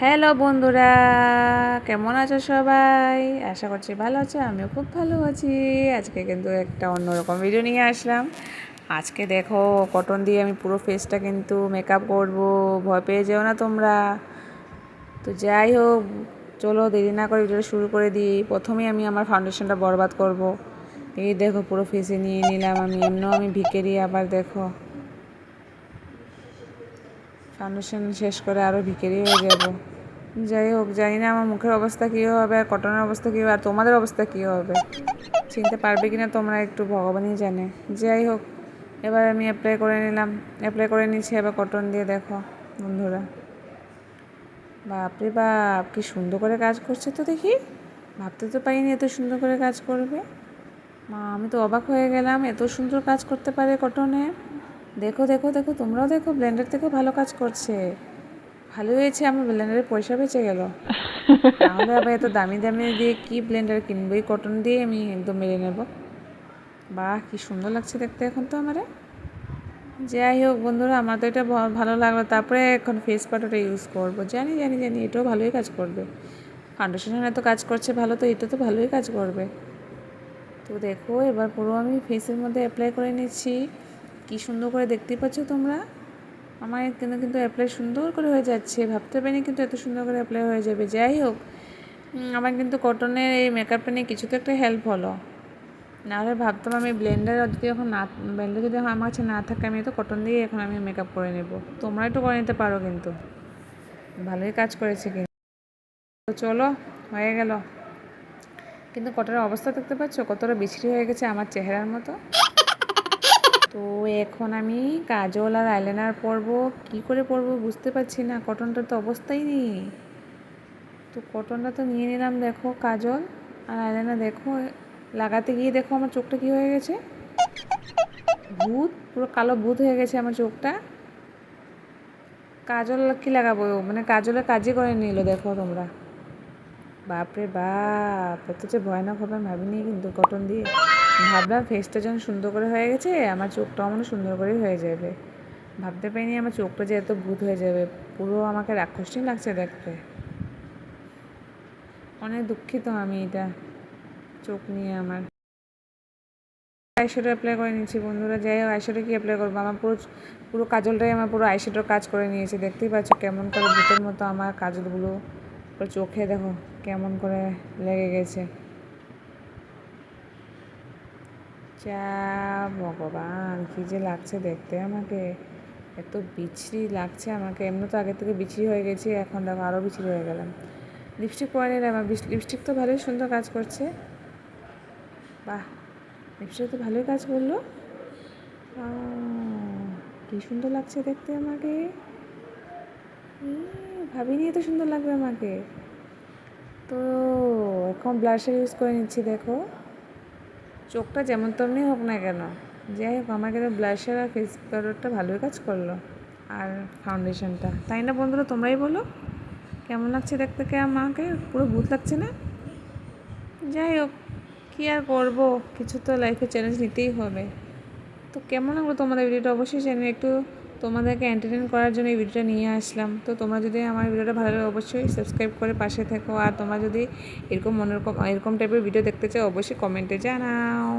Hello বন্ধুরা, কেমন আছো সবাই? আশা করছি ভালো আছো, আমিও খুব ভালো আছি। আজকে কিন্তু একটা অন্যরকম ভিডিও নিয়ে আসলাম। আজকে দেখো কটন দিয়ে আমি পুরো ফেসটা কিন্তু মেকআপ করব। ভয় পেয়ে যেও না তোমরা। তো যাই হোক, চলো দেরি না করে ভিডিওটা শুরু করে দিই। প্রথমেই আমি আমার ফাউন্ডেশনটা বরবাদ করব। এই দেখো পুরো ফেসে নিয়ে নিলাম আমি। এমনিও আমি ভিকেরি আবার দেখো। ফাউন্ডেশন শেষ করে আরও ভিকেরি হয়ে যাব। যাই হোক, জানি না আমার মুখের অবস্থা কী হবে আর কটনের অবস্থা কী হবে আর তোমাদের অবস্থা কী হবে। চিনতে পারবে কি না তোমরা একটু ভগবানই জানে। যাই হোক, এবার আমি অ্যাপ্লাই করে নিলাম। অ্যাপ্লাই করে নিচ্ছি এবার কটন দিয়ে দেখো, বন্ধুরা। বাপরে বাপ, কি সুন্দর করে কাজ করছে তো দেখি। ভাবতে তো পারিনি এত সুন্দর করে কাজ করবে। মা, আমি তো অবাক হয়ে গেলাম, এত সুন্দর কাজ করতে পারে কটনে দেখো দেখো দেখো, তোমরাও দেখো ব্লেন্ডার থেকেও ভালো কাজ করছে। ভালো হয়েছে, আমার ব্লেন্ডারের পয়সা বেঁচে গেল। তাহলে আবার এত দামি দামি দিয়ে কি ব্লেন্ডার কিনবো এই কটন দিয়ে আমি একদম মেরে নেব। বাহ, কি সুন্দর লাগছে দেখতে এখন তো আমারে। যাই হোক বন্ধুরা, আমার তো এটা ভালো লাগল। তারপরে এখন ফেস পাউডারটা ইউজ করব। জানি জানি জানি, এটাও ভালোই কাজ করবে। ফাউন্ডেশনের এত কাজ করছে ভালো তো, এটা তো ভালোই কাজ করবে। তো দেখো, এবার পুরো আমি ফেসের মধ্যে অ্যাপ্লাই করে নিচ্ছি। কি সুন্দর করে দেখতে পাচ্ছ তোমরা? আমার কিন্তু কিন্তু অ্যাপ্লাই সুন্দর করে হয়ে যাচ্ছে, ভাবতে পারিনি কিন্তু এত সুন্দর করে অ্যাপ্লাই হয়ে যাবে। যাই হোক আমার কিন্তু কটনের এই মেকআপটা নিয়ে কিছু তো একটা হেল্প হলো। নাহলে ভাবতাম আমি ব্লেন্ডার যদি এখন না ব্লেন্ডার যদি এখন আমার কাছে না থাকে, আমি তো কটন দিয়ে এখন আমি মেকআপ করে নেব। তোমরা একটু করে নিতে পারো কিন্তু। ভালোই কাজ করেছে কিন্তু। তো চলো, হয়ে গেল। কিন্তু কটনের অবস্থা দেখতে পাচ্ছ? কতটা বিছড়ি হয়ে গেছে আমার চেহারার মতো। তো এখন আমি কাজল আর আইলাইনার পরবো। কি করে পরবো বুঝতে পারছি না কটনটার তো অবস্থাই নেই। তো কটনটা তো নিয়ে নিলাম দেখো কাজল। আর আইলাইনার দেখো, লাগাতে গিয়ে দেখো আমার চোখটা কি হয়ে গেছে। ভূত, পুরো কালো ভূত হয়ে গেছে আমার চোখটা। কাজল কি লাগাবো? মানে কাজলের কাজই করে নিল দেখো তোমরা। বাপরে বাপ, এত যে ভয়ানক হবে আমি ভাবিনি কিন্তু কটন দিয়ে। ভাবলাম ফেসটা যখন সুন্দর করে হয়ে গেছে, আমার চোখটাও মনে সুন্দর করেই হয়ে যাবে। ভাবতে পারিনি আমার চোখটা যে এত ভূত হয়ে যাবে, পুরো আমাকে রাক্ষসী লাগছে দেখতে। অনেক দুঃখিত আমি এটা, চোখ নিয়ে আমার। আইশ্যাডো অ্যাপ্লাই করে নিয়েছি বন্ধুরা, যাই হোক, আইশ্যাডো কি অ্যাপ্লাই করব? আমার পুরো পুরো কাজলটাই আমার পুরো আইশ্যাডোর কাজ করে নিয়েছে, দেখতেই পাচ্ছ কেমন করে ভূতের মতো আমার কাজলগুলো চোখে দেখো কেমন করে লেগে গেছে। যা ভগবান, কী যে লাগছে দেখতে আমাকে। এত বিচ্ছিরি লাগছে আমাকে। এমনি তো আগে থেকে বিচ্ছিরি হয়ে গেছি, এখন দেখো আরও বিচ্ছিরি হয়ে গেলাম। লিপস্টিক পরে নিলাম আমার লিপস্টিক তো ভালোই সুন্দর কাজ করছে। বাহ লিপস্টিক তো ভালোই কাজ করল। কী সুন্দর লাগছে দেখতে আমাকে। ভাবিনি এত সুন্দর লাগবে আমাকে। তো, এখন ব্লাশার ইউজ করে নিচ্ছি, দেখো। চোখটা যেমন তেমনি হোক না কেন, যাই হোক আমার কিন্তু ব্লাশার আর ফেস পাউডারটা ভালোই কাজ করল আর ফাউন্ডেশনটা তাই না বন্ধুরা, তোমরাই বলো? কেমন লাগছে দেখতে কে আমাকে? পুরো ভূত লাগছে না? যাই হোক, কী আর করব? কিছু তো লাইফে চ্যালেঞ্জ নিতেই হবে। তো কেমন লাগল তোমাদের ভিডিওটা অবশ্যই জানি একটু তোমাদেরকে এন্টারটেন করার জন্য এই ভিডিওটা নিয়ে আসলাম। তো তোমরা যদি আমার ভিডিওটা ভালো লাগে, অবশ্যই সাবস্ক্রাইব করে পাশে থেকো। আর তোমরা যদি এরকম অন্যরকম এরকম টাইপের ভিডিও দেখতে চাও, অবশ্যই কমেন্টে জানাও।